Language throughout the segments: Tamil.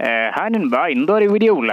ஹாய் நண்பா இந்த ஒரு வீடியோவில்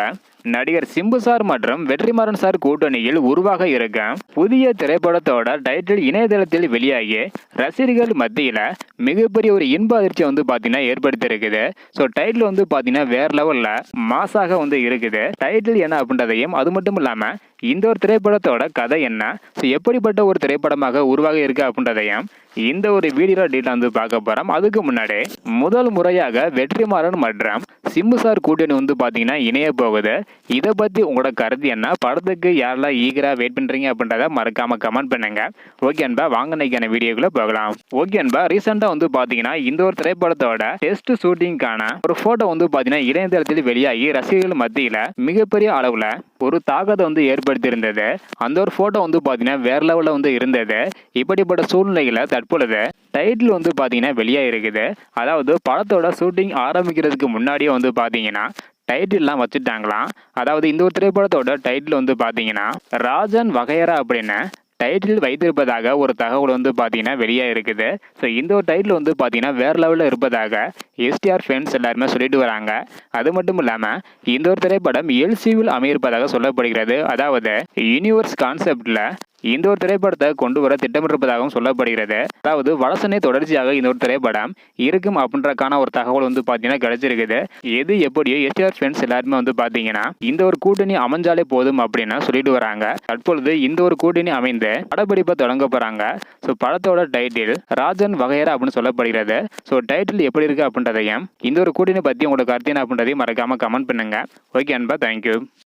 நடிகர் சிம்பு சார் மற்றும் வெற்றிமாறன் சார் கூட்டணியில் உருவாக இருக்க புதிய திரைப்படத்தோட டைட்டில் இணையதளத்தில் வெளியாகி ரசிகர்கள் மத்தியில் மிகப்பெரிய ஒரு இன்ப அதிர்ச்சி வந்து பார்த்தீங்கன்னா ஏற்படுத்தியிருக்குது. ஸோ டைட்டில் வந்து பார்த்தீங்கன்னா வேற லெவலில் மாசாக வந்து இருக்குது. டைட்டில் என்ன அப்படின்றதையும் அது மட்டும் இல்லாமல் இந்த ஒரு திரைப்படத்தோட கதை என்ன? ஸோ எப்படிப்பட்ட ஒரு திரைப்படமாக உருவாக இருக்கு அப்படின்றதையும் இந்த ஒரு வீடியோ டீட்டெயில் வந்து பார்க்க போகிறோம் அதுக்கு முன்னாடி முதல் முறையாக வெற்றிமாறன் மற்றும் சிம்பு சார் கூட்டணி வந்து பார்த்தீங்கன்னா இணைய போகுது. இதை பற்றி உங்களோட கருத்து என்ன? படத்துக்கு யாரெல்லாம் ஈகராக வெயிட் பண்ணுறீங்க அப்படின்றத மறக்காம கமெண்ட் பண்ணுங்க. ஓகே அன்பா வாங்க நினைக்கான வீடியோக்குள்ள போகலாம். ஓகே அன்பா ரீசெண்டாக வந்து பார்த்தீங்கன்னா இந்த ஒரு திரைப்படத்தோட டெஸ்ட் ஷூட்டிங்கான ஒரு ஃபோட்டோ வந்து பார்த்தீங்கன்னா இணையதளத்தில் வெளியாகி ரசிகர்கள் மத்தியில் மிகப்பெரிய அளவில் ஒரு தாக்கத்தை வந்து ஏற்படுத்தியிருந்தது. அந்த ஒரு ஃபோட்டோ வந்து பார்த்தீங்கன்னா வேற லெவலில் வந்து இருந்தது. இப்படிப்பட்ட சூழ்நிலையில் தற்பொழுது டைட்டில் வந்து பார்த்தீங்கன்னா வெளியாக இருக்குது. அதாவது படத்தோட ஷூட்டிங் ஆரம்பிக்கிறதுக்கு முன்னாடியே வந்து பார்த்தீங்கன்னா டைட்டில்லாம் வச்சுட்டாங்களாம். அதாவது இந்த ஒரு திரைப்படத்தோட டைட்டில் வந்து பார்த்தீங்கன்னா ராஜன் வகையரா அப்படின்னு டைட்டில் வைத்திருப்பதாக ஒரு தகவல் வந்து பார்த்தீங்கன்னா வெளியே இருக்குது. ஸோ இந்த ஒரு டைட்டில் வந்து பார்த்தீங்கன்னா வேறு லெவலில் இருப்பதாக எஸ்டிஆர் ஃபேன்ஸ் எல்லாருமே சொல்லிட்டு வராங்க. அது மட்டும் இல்லாமல் இந்த ஒரு திரைப்படம் எல்சிவில் அமையிருப்பதாக சொல்லப்படுகிறது. அதாவது யூனிவர்ஸ் கான்செப்டில் இந்த ஒரு திரைப்படத்தை கொண்டு வர திட்டமிட்டிருப்பதாகவும் சொல்லப்படுகிறது. அதாவது வலசனை தொடர்ச்சியாக இந்த ஒரு திரைப்படம் இருக்கும் அப்படின்றக்கான ஒரு தகவல் வந்து பார்த்தீங்கன்னா கிடைச்சிருக்குது. எது எப்படியோ எஸ்டிஆர் ஃப்ரெண்ட்ஸ் எல்லாருமே வந்து பார்த்தீங்கன்னா இந்த ஒரு கூட்டணி அமைஞ்சாலே போதும் அப்படின்னு சொல்லிட்டு வராங்க. தற்பொழுது இந்த ஒரு கூட்டணி அமைந்து படப்பிடிப்பை தொடங்க போறாங்க. ஸோ படத்தோட டைட்டில் ராஜன் வகையரா அப்படின்னு சொல்லப்படுகிறது. ஸோ டைட்டில் எப்படி இருக்கு அப்படின்றதையும் இந்த ஒரு கூட்டணி பற்றி உங்களோட கருத்தினா அப்படின்றதையும் மறக்காம கமெண்ட் பண்ணுங்க. ஓகே அன்பா தேங்க்யூ